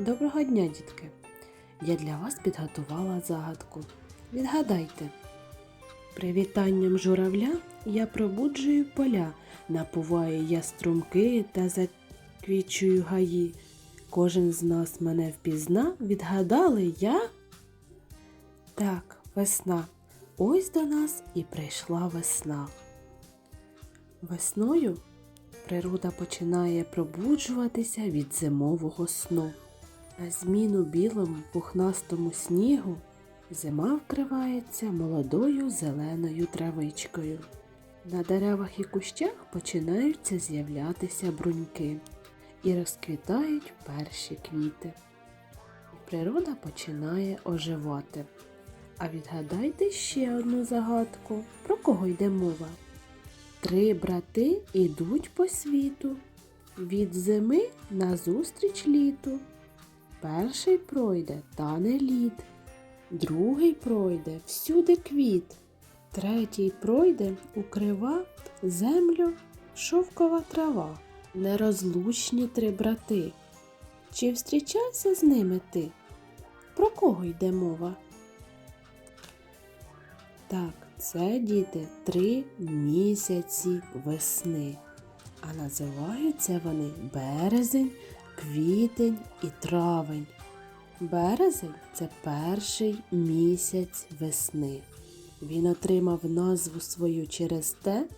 Доброго дня, дітки! Я для вас підготувала загадку. Відгадайте. Привітанням журавля я пробуджую поля, напуваю я струмки та заквічую гаї. Кожен з нас мене впізнав, відгадали я. Так, весна. Ось до нас і прийшла весна. Весною природа починає пробуджуватися від зимового сну. На зміну білому пухнастому снігу зима вкривається молодою зеленою травичкою. На деревах і кущах починаються з'являтися бруньки і розквітають перші квіти. Природа починає оживати. А відгадайте ще одну загадку. Про кого йде мова? Три брати ідуть по світу, від зими назустріч літу. Перший пройде тане лід, другий пройде всюди квіт, третій пройде укрива землю шовкова трава. Нерозлучні три брати. Чи встрічався з ними ти? Про кого йде мова? Так, це діти три місяці весни. А називаються вони березень, квітень і травень. Березень це перший місяць весни. Він отримав назву свою через те,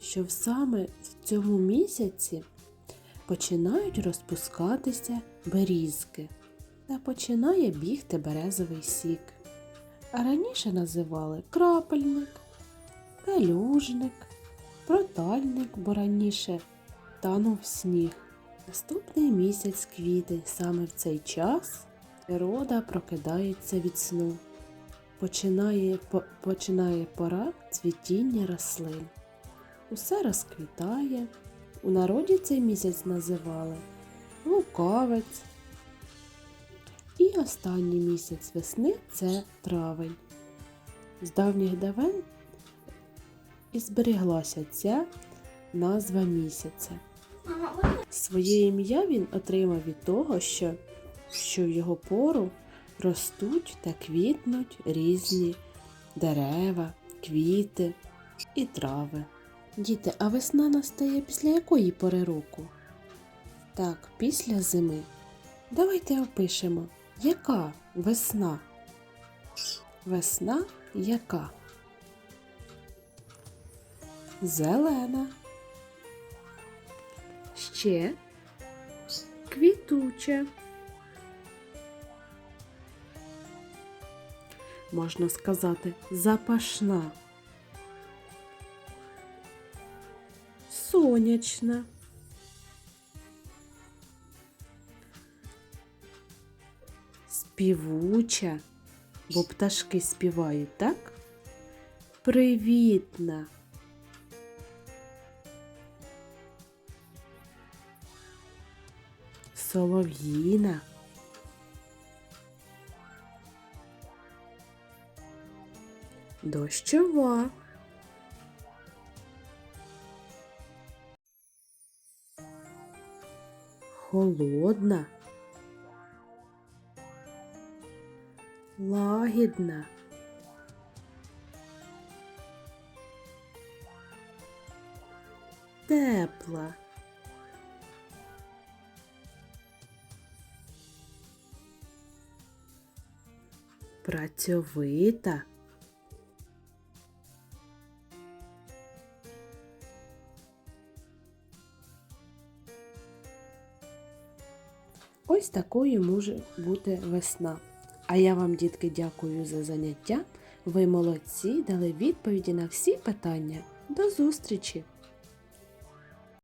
що саме в цьому місяці починають розпускатися берізки та починає бігти березовий сік. А раніше називали крапельник, калюжник, протальник, бо раніше танув сніг. Наступний місяць квітень саме в цей час природа прокидається від сну. Починає, по- починає пора цвітіння рослин. Усе розквітає. У народі цей місяць називали лукавець. І останній місяць весни це травень. З давніх давен і зберіглася ця назва місяця. Своє ім'я він отримав від того, що, що в його пору ростуть та квітнуть різні дерева, квіти і трави. Діти, а весна настає після якої пори року? Так, після зими. Давайте опишемо, яка весна? Весна яка? Зелена. Ще квітуча. Можна сказати, запашна. Сонячна. Співуча, бо пташки співають, так? Привітна. Солов'їна. Дощова. Холодна. Лагідна. Тепла. Працьовита. Ось такою може бути весна. А я вам, дітки, дякую за заняття. Ви молодці, дали відповіді на всі питання. До зустрічі!